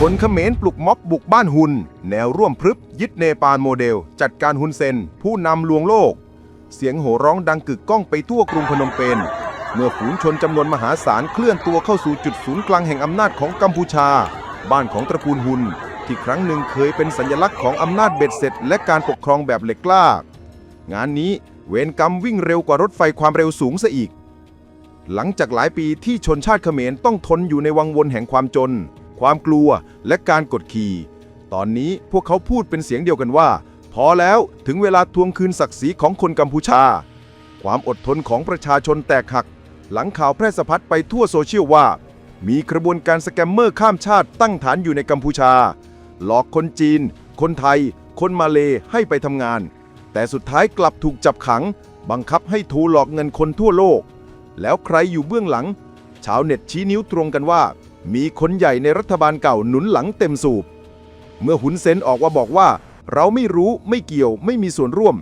คนเขมรปลุกม็อบบุกบ้านหุน แนวร่วมพรึบยึดเนปาลโมเดล จัดการฮุนเซน ผู้นำลวงโลก เสียงโห่ร้องดังกึกก้องไปทั่วกรุงพนมเปญเมื่อฝูงชนจำนวนมหาศาลเคลื่อนตัวเข้าสู่จุดศูนย์กลางแห่งอำนาจของกัมพูชา บ้านของตระกูลหุน ที่ครั้งหนึ่งเคยเป็นสัญลักษณ์ของอำนาจเบ็ดเสร็จ และการปกครองแบบเหล็กกล้างานนี้เวรกรรมวิ่งเร็วกว่ารถไฟความเร็วสูงซะอีก หลังจากหลายปีที่ชนชาติเขมรต้องทนอยู่ในวังวนแห่งความจน ความกลัว และการกดขี่ ตอนนี้พวกเขาพูดเป็นเสียงเดียวกันว่า พอแล้วถึงเวลาทวงคืนศักดิ์ศรีของคนกัมพูชา ความอดทนของประชาชนแตกหัก หลังข่าวแพร่สะพัดไปทั่วโซเชียลว่า มีกระบวนการสแกมเมอร์ข้ามชาติตั้งฐานอยู่ในกัมพูชา หลอกคนจีน คนไทย คนมาเลให้ไปทำงาน แต่สุดท้ายกลับถูกจับขัง บังคับให้ทูหลอกเงินคนทั่วโลก แล้วใครอยู่เบื้องหลัง ชาวเน็ตชี้นิ้วตรงกันว่า มีคนใหญ่ในรัฐบาลเก่าหนุนหลังเต็มสูบ เมื่อหุนเซนออกว่าบอกว่า เราไม่รู้ไม่เกี่ยวไม่มีส่วนร่วม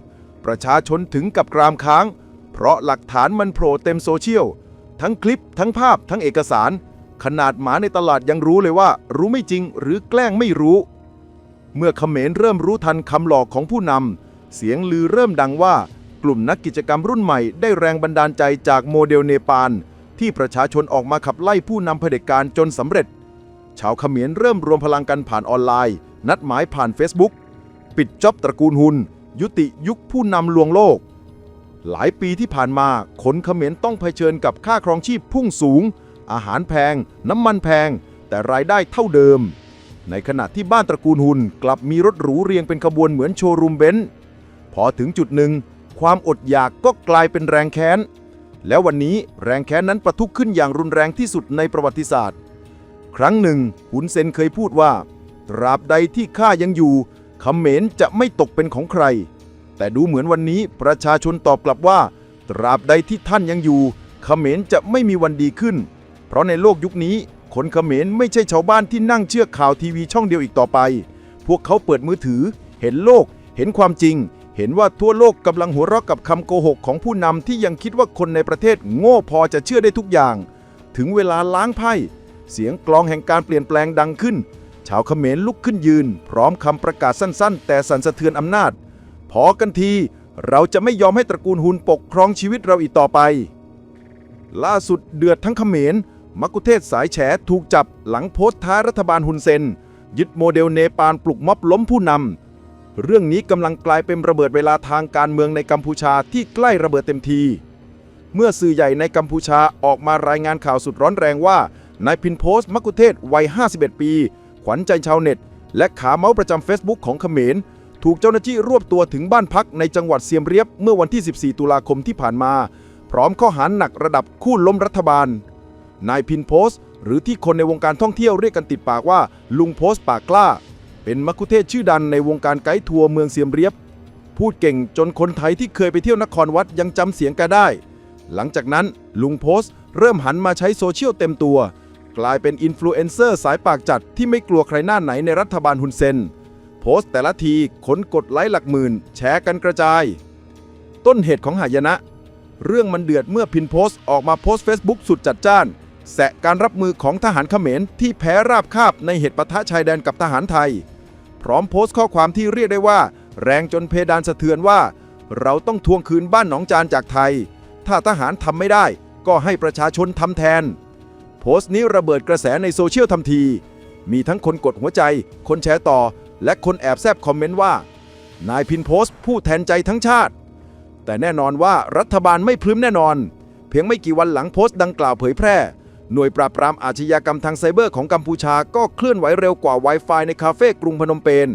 ประชาชนถึงกับกรามค้าง เพราะหลักฐานมันโผล่เต็มโซเชียล ทั้งคลิป ทั้งภาพ ทั้งเอกสาร ขนาดหมาในตลาดยังรู้เลยว่า รู้ไม่จริงหรือแกล้งไม่รู้ เมื่อเขมรเริ่มรู้ทันคำหลอกของผู้นำเสียงลือเริ่มดังว่า กลุ่มนักกิจกรรมรุ่นใหม่ได้แรงบันดาลใจจากโมเดลเนปาล ที่ประชาชนออกมาขับไล่ผู้นำเผด็จการจนสำเร็จ ชาวเขมรเริ่มรวมพลังกันผ่านออนไลน์ นัดหมายผ่าน Facebook ปิดจ็อบตระกูลหุน ยุติยุคผู้นำลวงโลก หลายปีที่ผ่านมาคนเขมรต้องเผชิญกับค่าครองชีพพุ่งสูง อาหารแพง น้ำมันแพง แต่รายได้เท่าเดิม ในขณะที่บ้านตระกูลหุนกลับมีรถหรูเรียงเป็นขบวนเหมือนโชว์รูมเบนซ์พอถึงจุดหนึ่งความอดอยากก็กลายเป็นแรงแค้น แล้ววันนี้แรงแค้นนั้นประทุขึ้นอย่างรุนแรงที่สุดในประวัติศาสตร์ ครั้งหนึ่งหุนเซนเคยพูดว่า ตราบใดที่ข้ายังอยู่เขมรจะไม่ตกเป็นของใคร แต่ดูเหมือนวันนี้ประชาชนตอบกลับว่า ตราบใดที่ท่านยังอยู่เขมรจะไม่มีวันดีขึ้น เพราะในโลกยุคนี้คนเขมรไม่ใช่ชาวบ้านที่นั่งเชื่อข่าวทีวีช่องเดียวอีกต่อไป พวกเขาเปิดมือถือ เห็นโลก เห็นความจริง เห็นว่าทั่วโลกกำลังหัวเราะกับคำโกหกของผู้นำที่ยังคิดว่าคนในประเทศโง่พอจะเชื่อได้ทุกอย่าง ถึงเวลาล้างไพ่ เสียงกลองแห่งการเปลี่ยนแปลงดังขึ้น ชาวเขมรลุกขึ้นยืน พร้อมคำประกาศสั้น ๆ แต่สั่นสะเทือนอำนาจ พอกันที เราจะไม่ยอมให้ตระกูลหุนปกครองชีวิตเราอีกต่อไป ล่าสุดเดือดทั้งเขมรมักคุเทศสายแฉถูกจับหลังโพสต์ท้ารัฐบาลฮุนเซนยึดโมเดลเนปาลปลุกม็อบล้มผู้นำ เรื่องนี้กำลังกลายเป็นระเบิดเวลาทางการเมืองในกัมพูชาที่ใกล้ระเบิดเต็มที เมื่อสื่อใหญ่ในกัมพูชาออกมารายงานข่าวสุดร้อนแรงว่านายพินโพส์มักคุเทศวัย 51 ปี ขวัญใจชาวเน็ต และขาเมาส์ประจำ Facebook ของเขมร ถูกเจ้าหน้าที่รวบตัวถึงบ้านพักในจังหวัดเซียมเรียบเมื่อวันที่ 14 ตุลาคมที่ผ่านมา พร้อมข้อหาหนักระดับคู่ล้มรัฐบาล นายพินโพส์หรือที่คนในวงการท่องเที่ยวเรียกกันติดปากว่าลุงโพส์ปากกล้า เป็นมักคุเทศชื่อดังในวงการไกด์ทัวร์เมืองเซียมเรียบ พูดเก่งจนคนไทยที่เคยไปเที่ยวนครวัดยังจำเสียงแกได้ หลังจากนั้นลุงโพสต์เริ่มหันมาใช้โซเชียลเต็มตัว กลายเป็นอินฟลูเอนเซอร์สายปากจัดที่ไม่กลัวใครหน้าไหนในรัฐบาลฮุนเซน โพสต์แต่ละทีคนกดไลค์หลักหมื่น แชร์กันกระจาย ต้นเหตุของหายนะ เรื่องมันเดือดเมื่อพินโพสต์ออกมาโพสต์ Facebook สุดจัดจ้านแสะการรับมือของทหารเขมรที่แพ้ราบคาบในเหตุปะทะชายแดนกับทหารไทย พร้อมโพสต์ข้อความที่เรียกได้ว่า แรงจนเพดานสะเทือนว่า เราต้องทวงคืนบ้านหนองจานจากไทย ถ้าทหารทำไม่ได้ ก็ให้ประชาชนทำแทน โพสต์นี้ระเบิดกระแสในโซเชียลทันที มีทั้งคนกดหัวใจ คนแชร์ต่อ และคนแอบแซบคอมเมนต์ว่า นายพินโพสต์ผู้แทนใจทั้งชาติ แต่แน่นอนว่ารัฐบาลไม่พลืมแน่นอน เพียงไม่กี่วันหลังโพสต์ดังกล่าวเผยแพร่ หน่วยปราบปรามอาชญากรรมทางไซเบอร์ของกัมพูชาก็เคลื่อนไหวเร็วกว่า Wi-Fi ในคาเฟ่กรุงพนมเปญ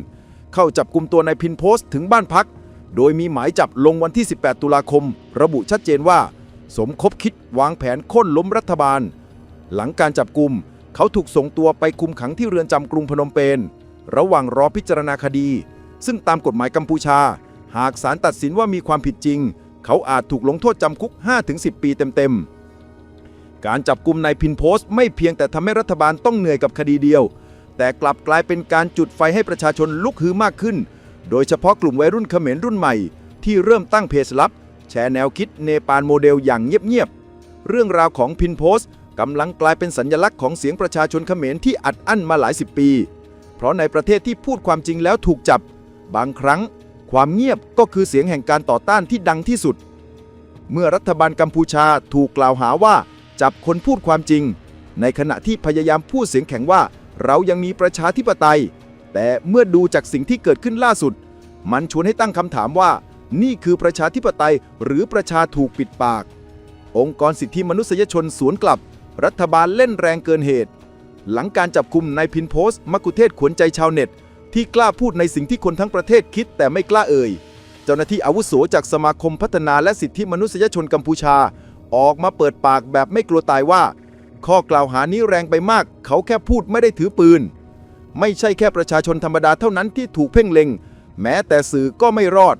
เข้าจับกลุ่มตัวนายพินโพสต์ถึงบ้านพัก โดยมีหมายจับลงวันที่ 18 ตุลาคม ระบุชัดเจนว่า สมคบคิดวางแผนค่นล้มรัฐบาล หลังการจับกลุ่มเขาถูกส่งตัวไปคุมขังที่เรือนจำกรุงพนมเปญระหว่างรอพิจารณาคดี ซึ่งตามกฎหมายกัมพูชา หากศาลตัดสินว่ามีความผิดจริง เขาอาจถูกลงโทษจำคุก 5-10 ปีเต็มๆ การจับกลุ่มนายพินโพสต์ไม่เพียงแต่ทำให้รัฐบาลต้องเหนื่อยกับคดีเดียว แต่กลับกลายเป็นการจุดไฟให้ประชาชนลุกฮือมากขึ้น โดยเฉพาะกลุ่มวัยรุ่นเขมรรุ่นใหม่ ที่เริ่มตั้งเพจลับ แชร์แนวคิดเนปาลโมเดลอย่างเงียบๆเรื่องราวของพินโพสต์กำลังกลายเป็นสัญลักษณ์ของเสียงประชาชนเขมรที่อัดอั้นมาหลายสิบปี เพราะในประเทศที่พูดความจริงแล้วถูกจับ บางครั้ง ความเงียบก็คือเสียงแห่งการต่อต้านที่ดังที่สุด เมื่อรัฐบาลกัมพูชาถูกกล่าวหาว่า จับคนพูดความจริง ในขณะที่พยายามพูดเสียงแข็งว่า เรายังมีประชาธิปไตย แต่เมื่อดูจากสิ่งที่เกิดขึ้นล่าสุด มันชวนให้ตั้งคำถามว่า นี่คือประชาธิปไตยหรือประชาถูกปิดปาก องค์กรสิทธิมนุษยชนสวนกลับ รัฐบาลเล่นแรงเกินเหตุ หลังการจับคุมนายพินโพสต์มกุเทศขวนใจชาวเน็ต ที่กล้าพูดในสิ่งที่คนทั้งประเทศคิดแต่ไม่กล้าเอ่ย เจ้าหน้าที่อาวุโสจากสมาคมพัฒนาและสิทธิมนุษยชนกัมพูชา ออกมาเปิดปากแบบไม่กลัวตายว่า ข้อกล่าวหานี้แรงไปมาก เขาแค่พูดไม่ได้ถือปืน ไม่ใช่แค่ประชาชนธรรมดาเท่านั้นที่ถูกเพ่งเล็ง แม้แต่สื่อก็ไม่รอด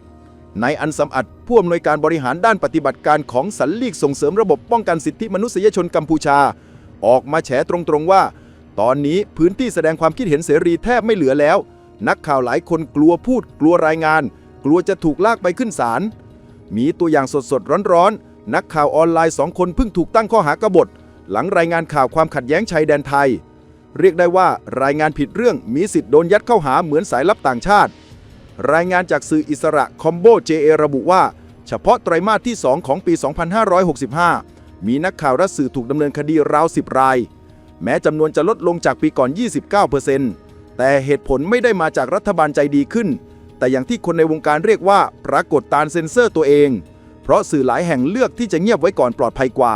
ในอันสำอัดผู้อำนวยการบริหารด้านปฏิบัติการของสันลีกส่งเสริมระบบป้องกันสิทธิมนุษยชนกัมพูชา ออกมาแฉตรงๆว่า ตอนนี้พื้นที่แสดงความคิดเห็นเสรีแทบไม่เหลือแล้ว นักข่าวหลายคนกลัวพูดกลัวรายงาน กลัวจะถูกลากไปขึ้นศาลมีตัวอย่างสดๆร้อนๆ นักข่าวออนไลน์สองคนเพิ่งถูกตั้งข้อหากบฏ หลังรายงานข่าวความขัดแย้งชายแดนไทย เรียกได้ว่ารายงานผิดเรื่องมีสิทธิ์โดนยัดเข้าหาเหมือนสายลับต่างชาติ รายงานจากสื่ออิสระคอมโบ JA ระบุว่า เฉพาะไตรมาสที่ 2 ของปี 2565 มีนักข่าวและสื่อถูกดำเนินคดีราว 10 ราย แม้จำนวนจะลดลงจากปีก่อน 29%แต่เหตุผลไม่ได้มาจากรัฐบาลใจดีขึ้น แต่อย่างที่คนในวงการเรียกว่าปรากฏตานเซ็นเซอร์ตัวเอง ราะสื่อหลายแห่งเลือกที่จะเงียบไว้ก่อนปลอดภัยกว่า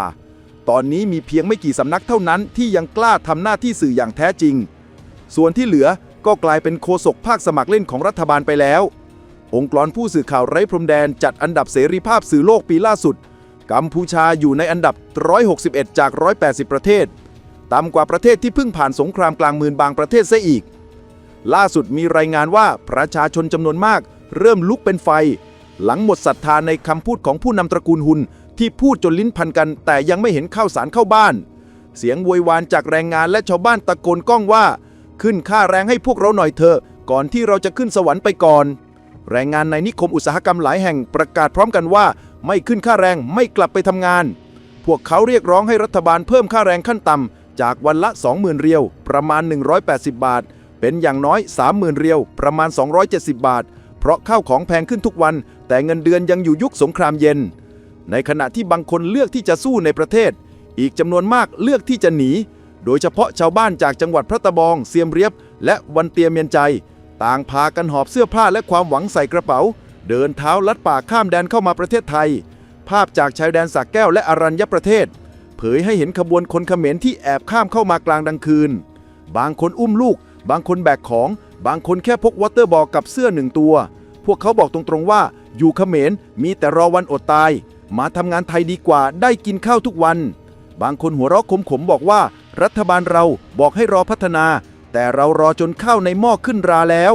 ตอนนี้มีเพียงไม่กี่สำนักเท่านั้นที่ยังกล้าทำหน้าที่สื่ออย่างแท้จริง ส่วนที่เหลือก็กลายเป็นโคศกภาคสมัครเล่นของรัฐบาลไปแล้ว องค์กรผู้สื่อข่าวไร้พรมแดนจัดอันดับเสรีภาพสื่อโลกปีล่าสุด กัมพูชาอยู่ในอันดับ 161 จาก 180 ประเทศ ต่ำกว่าประเทศที่เพิ่งผ่านสงครามกลางเมืองบางประเทศซะอีก ล่าสุดมีรายงานว่าประชาชนจำนวนมาก เริ่มลุกเป็นไฟ หลังหมดศรัทธาในคำพูดของผู้นำตระกูลหุนที่พูดจนลิ้นพันกัน แต่ยังไม่เห็นข้าวสารเข้าบ้าน เสียงโวยวานจากแรงงานและชาวบ้านตะโกนก้องว่า ขึ้นค่าแรงให้พวกเราหน่อยเถอะ ก่อนที่เราจะขึ้นสวรรค์ไปก่อน แรงงานในนิคมอุตสาหกรรมหลายแห่งประกาศพร้อมกันว่า ไม่ขึ้นค่าแรงไม่กลับไปทำงาน พวกเขาเรียกร้องให้รัฐบาลเพิ่มค่าแรงขั้นต่ำจากวันละ 20,000 เรียว ประมาณ 180 บาท เป็นอย่างน้อย 30,000 เรียว ประมาณ 270 บาท เพราะข้าวของแพงขึ้นทุกวัน แต่เงินเดือนยังอยู่ยุคสงครามเย็น ในขณะที่บางคนเลือกที่จะสู้ในประเทศ อีกจำนวนมากเลือกที่จะหนี โดยเฉพาะชาวบ้านจากจังหวัดพระตะบอง เซียมเรียบ และวันเตียเมียนใจ ต่างพากันหอบเสื้อผ้าและความหวังใส่กระเป๋า เดินเท้าลัดป่าข้ามแดนเข้ามาประเทศไทย ภาพจากชายแดนสักแก้วและอรัญญประเทศ เผยให้เห็นขบวนคนเขมรที่แอบข้ามเข้ามากลางดังคืน บางคนอุ้มลูก บางคนแบกของ บางคนแค่พกวอเตอร์บอลกับเสื้อหนึ่งตัว พวกเขาบอกตรงๆว่า อยู่เขมรมีแต่รอวันอดตาย มาทำงานไทยดีกว่าได้กินข้าวทุกวัน บางคนหัวเราะขมๆบอกว่า รัฐบาลเราบอกให้รอพัฒนา แต่เรารอจนข้าวในหม้อขึ้นราแล้ว